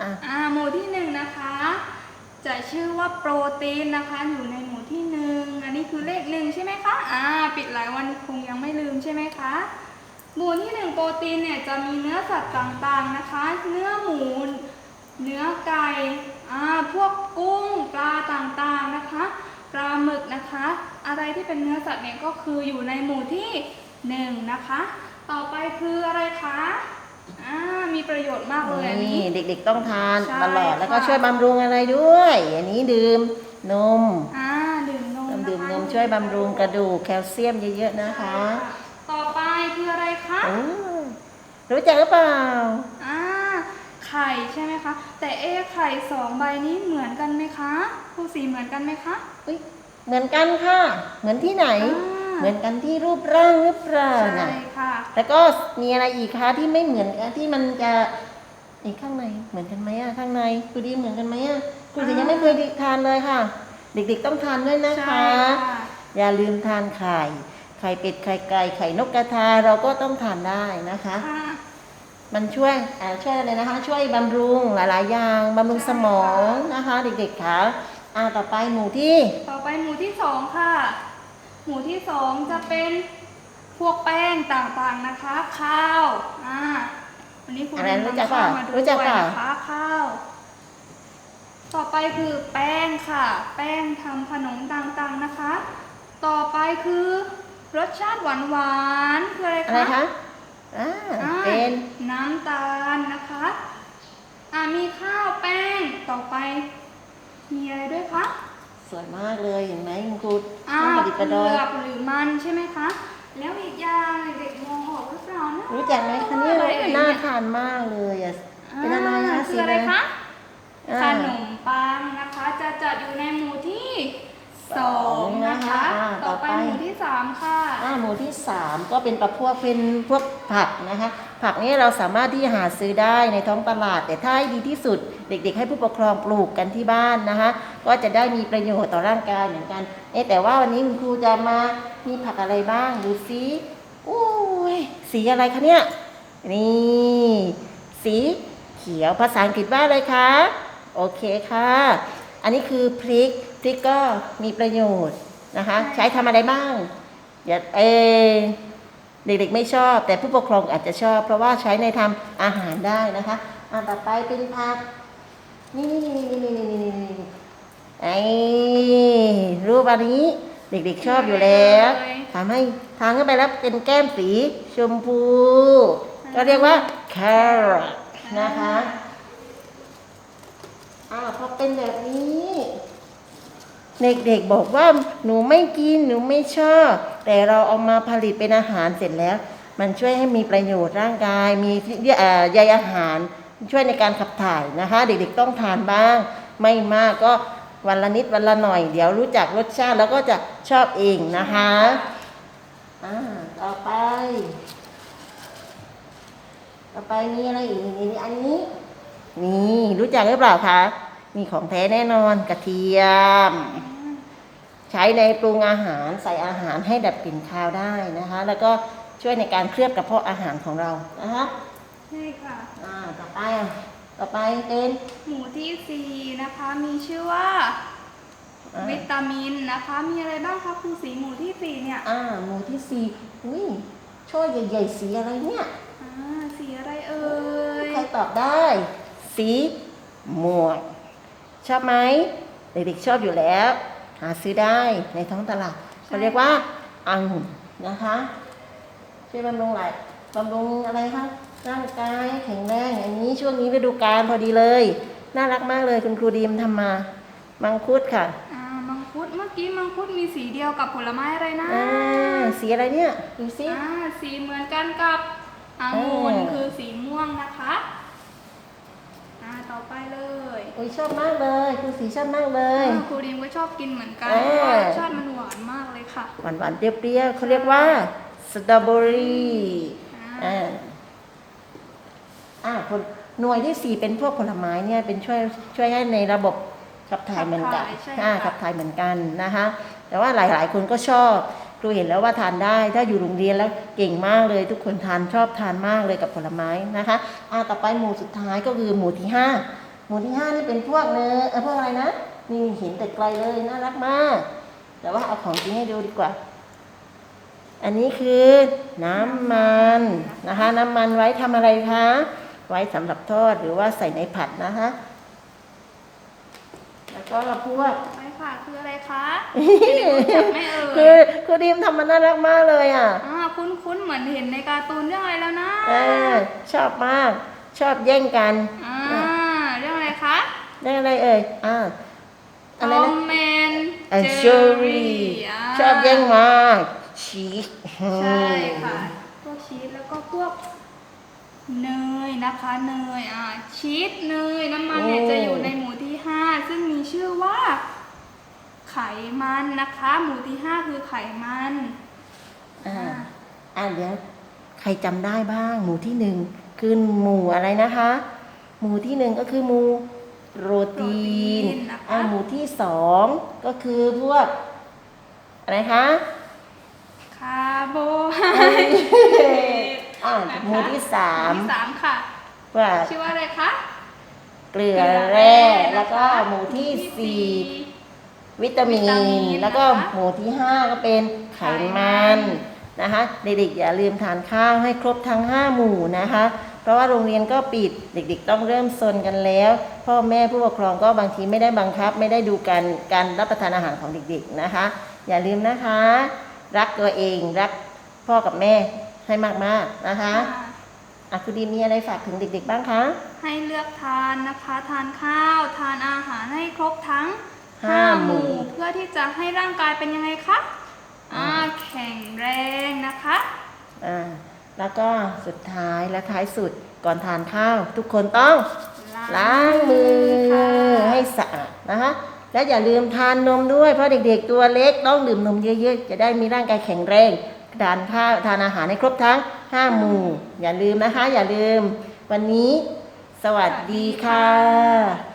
อะอ่าหมู่ที่หนึ่งนะคะ จะชื่อว่าโปรตีนนะคะ อยู่ในหมู่ที่หนึ่งอันนี้คือเลขหนึ่งใช่ไหมคะอ่าปิดหลายวันคงยังไม่ลืมใช่ไหมคะหมู่ที่หนึ่งโปรตีนเนี่ยจะมีเนื้อสัตว์ต่างๆนะคะ เนื้อหมูเนื้อไก่อ่าพวกกุ้งปลาต่างๆนะคะปลาหมึกนะคะ อะไรที่เป็นเนื้อสัตว์เนี่ยก็คืออยู่ในหมู่ที่หนึ่งนะคะ ต่อไปคืออะไรคะ มีประโยชน์มากเลยอันนี่นี้เด็กๆต้องทานใช่ตลอดแล้วก็ค่ะ ช่วยบำรุงอะไรด้วย อันนี้ดื่มนมอ่าดื่มนมดื่มนะคะนมช่วยบำรุงกระดูกแคลเซียมเยอะๆนะคะใช่ค่ะต่อไปคืออะไรคะอืมรู้จักหรือเปล่า อ่าไข่ใช่ไหมคะ แต่เอะไข่สองใบนี้เหมือนกันไหมคะคู่สีเหมือนกันไหมคะ อุ๊ยเหมือนกันค่ะ เหมือนที่ไหน อ่า เหมือนกันที่รูปร่างหรือเปล่าใช่น่ะค่ะ แล้วก็มีอะไรอีกคะที่ไม่เหมือนกันที่มันจะ อีกข้างในเหมือนกันไหมอะข้างในคุณดีเหมือนกันไหมอะคุณดียังไม่เคยทานเลยค่ะ เด็กๆต้องทานด้วยนะใช่คะค่ะอย่าลืมทานไข่ไข่เป็ดไข่ไก่ไข่นกกระทาเราก็ต้องทานได้นะคะค่ะมันช่วยอ่าช่วยอะไรนะคะ ช่วยบำรุงหลายๆอย่างบำรุงสมองนะคะ เด็กๆค่ะอ่าต่อไปหมู่ที่ ต่อไปหมู่ที่สองค่ะ หมู่ที่สองจะเป็นพวกแป้งต่างๆนะคะ ข้าวอ่า วันนี้คุณอะไรรู้นำจักข้าวเปล่ามาด้รู้จักวยเปล่า นะคะข้าว ต่อไปคือแป้งค่ะ แป้งทำขนมต่างๆนะคะ ต่อไปคือ รสชาติหวานๆคืออะไรอะไรคะคะอ่าอ่าเป็นน้ำตาลนะคะอ่ามีข้าวแป้งต่อไป มีอะไรด้วยคะสวยมากเลยเห็นไหมคุณครูอ่าต้องประดิษฐ์เปประดลือยอกหรือมันใช่ไหมคะ แล้วอีกอย่างเด็กๆมองออกหรือเปล่านะรู้จักไหมคะเนี่ยอะไรเอ่ยน่าเนี่ยทานมากเลยอะอ่าเป็นอะไรคะคืออะไรคะอ่าขนมปังนะคะ จะจัดอยู่ในหมู่ที่สอง มู่ที่สามก็เป็นประพวกเป็นพวกผักนะคะ ผักนี้เราสามารถที่หาซื้อได้ในท้องตลาด แต่ถ้าให้ดีที่สุดเด็ก ๆ ให้ผู้ปกครองปลูกกันที่บ้านนะคะ ก็จะได้มีประโยชน์ต่อร่างกายเหมือนกันเอ๊แต่ว่าวันนี้คุณครูจะมามีผักอะไรบ้างดูซิอุ้ยสีอะไรคะเนี่ยนี่สีเขียวภาษาอังกฤษว่าอะไรคะโอเคค่ะ อันนี้คือพริกพริกก็มีประโยชน์นะคะ ใช้ทำอะไรบ้าง อย่าเออเด็กๆไม่ชอบ แต่ผู้ปกครองอาจจะชอบ เพราะว่าใช้ในทำอาหารได้นะคะอ่าต่อไปเป็นผักนี่นี่นี่นี่นี่นี่นี่ไอ้รูปอันนี้ เด็กๆชอบอยู่แล้วทำให้ทานเข้าไปแล้วเป็นแก้มสีชมพู ก็เรียกว่าแครอทนะคะอ่าพอเป็นแบบนี้ เด็กๆบอกว่าหนูไม่กินหนูไม่ชอบ แต่เราเอามาผลิตเป็นอาหารเสร็จแล้ว มันช่วยให้มีประโยชน์ร่างกาย มีใยอาหาร ช่วยในการขับถ่ายนะคะ เด็กๆต้องทานบ้าง ไม่มากก็วันละนิดวันละหน่อย เดี๋ยวรู้จักรสชาติแล้วก็จะชอบเองนะคะอ่าต่อไป ต่อไปมีอะไรอีกนี่นี่อันนี้ นี่รู้จักหรือเปล่าคะ มีของแท้แน่นอนกระเทียม ใช้ในปรุงอาหารใส่อาหารให้ดับกลิ่นคาวได้นะคะ แล้วก็ช่วยในการเคลือบกระเพาะอาหารของเรานะคะใช่ค่ะอ่าต่อไปอะต่อไปเป็นหมู่ที่สี่นะคะ มีชื่อว่าอ่าวิตามินนะคะ มีอะไรบ้างคะครูสีหมู่ที่สี่เนี่ย อ่า หมู่ที่สี่อุ้ยช่อใหญ่ๆสีอะไรเนี่ย อ่า สีอะไรเอ่ย ใครตอบได้ สีม่วง ชอบไหมเด็กๆชอบอยู่แล้ว หาซื้อได้ในท้องตลาดเขาเรียกว่าองุ่นนะคะช่วยบำรุงอะไรบำรุงอะไรคะร่างกายแข็งแรงอันนี้ช่วงนี้ฤดูกาลพอดีเลย น่ารักมากเลยคุณครูดีมทำมามังคุดค่ะอ่ามังคุดเมื่อกี้มังคุดมีสีเดียวกับผลไม้อะไรนะอ่าสีอะไรเนี่ยดูสิอ่าสีเหมือนกันกับองุ่นเออคือสีม่วงนะคะอ่า ต่อไปเลยโอ้ยชอบมากเลยคุณสีชอบมากเลยอ่าครูดิมก็ชอบกินเหมือนกันเออเพราะว่ารสชาติมันหวานมากเลยค่ะ หวานหวานๆเปรี้ยวๆเขาเรียกว่าสตรอเบอรี่อ่าอ่าอ่าผลหน่วยที่สี่เป็นพวกผลไม้เนี่ยเป็นช่วยช่วยให้ในระบบขับถ่ายเหมือนกันขับถ่ายใช่อ่าค่ะขับถ่ายเหมือนกันนะคะ แต่ว่าหลายๆคนก็ชอบ ครูเห็นแล้วว่าทานได้ ถ้าอยู่โรงเรียนแล้วเก่งมากเลย ทุกคนทานชอบทานมากเลยกับผลไม้นะคะอ่าต่อไปหมู่สุดท้ายก็คือหมู่ที่ห้าหมู่ที่ห้านี่เป็นพวกเนื้อพวกอะไรนะนี่เห็นแต่ไกลเลยน่ารักมาก แต่ว่าเอาของจริงให้ดูดีกว่า อันนี้คือน้ำมันนะคะ น้ำมันไว้ทำอะไรคะไว้สำหรับทอดหรือว่าใส่ในผัดนะคะ แล้วก็พวกไปค่ะคืออะไรคะเด็กๆรู้จักไหม่เอ่คือยคือดีมทำมันน่ารักมากเลยอะอ่าคุ้นๆเหมือนเห็นในการ์ตูนเรื่องอะไรแล้วนะเออชอบมาก ชอบแย่งกันอ่าเรื่องอะไรคะได้อะไรเอ่ยอ่าทอะไรอนะมแมนแอนเชอรี่าชอบแย่งมากชีสใช่ค่ะพวกชีสแล้วก็พวกเนยนะคะเนยอ่าชีสเนยน้ำมันเนี่ยจะอยู่ในหมู่ที่ 5 ซึ่งมีชื่อว่า ไขมันนะคะ หมู่ที่ 5 คือไขมันอ่าอ่าเดี๋ยวใครจำได้บ้าง หมู่ที่หนึ่งคือหมู่อะไรนะคะ หมู่ที่หนึ่งก็คือหมู่โปรตีนโปรตีนนะคะอ่าหมู่ที่สองก็คือพวกอะไรคะคาร์โบไฮเดรตอ่านะคะหมู่ที่สามหมู่ที่สามค่ะว่าชื่อว่าอะไรคะ เกลือแร่แล้วก็หมู่ที่สี่วิตามิวิตามินนแล้วก็นะคะหมู่ที่5ก็เป็นไขมันนะคะเด็กๆอย่าลืมทานข้าวให้ครบทั้ง5หมู่นะคะ เพราะว่าโรงเรียนก็ปิดเด็กๆ ต้องเริ่มซนกันแล้ว พ่อแม่ผู้ปกครองก็บางทีไม่ได้บังคับ ไม่ได้ดูการการรับประทานอาหารของเด็กๆนะคะ อย่าลืมนะคะ รักตัวเองรักพ่อกับแม่ให้มากๆนะคะ อ่าอะคุณดีมีอะไรฝากถึงเด็กๆบ้างคะ ให้เลือกทานนะคะทานข้าว ทานอาหารให้ครบทั้งห้า5หหมู่มู่ เพื่อที่จะให้ร่างกายเป็นยังไงคะอ่าแข็งแรงนะคะอ่าแล้วก็สุดท้ายและท้ายสุดก่อนทานข้าว ทุกคนต้องล้างมือค่ะให้สะอาดนะคะและอย่าลืมทานนมด้วย เพราะเด็กๆตัวเล็กต้องดื่มนมเยอะๆ จะได้มีร่างกายแข็งแรงทานข้าวทานอาหารให้ครบทั้ง 5หมู่อย่าลืมนะคะ อย่าลืม วันนี้ สวัสดีค่ะ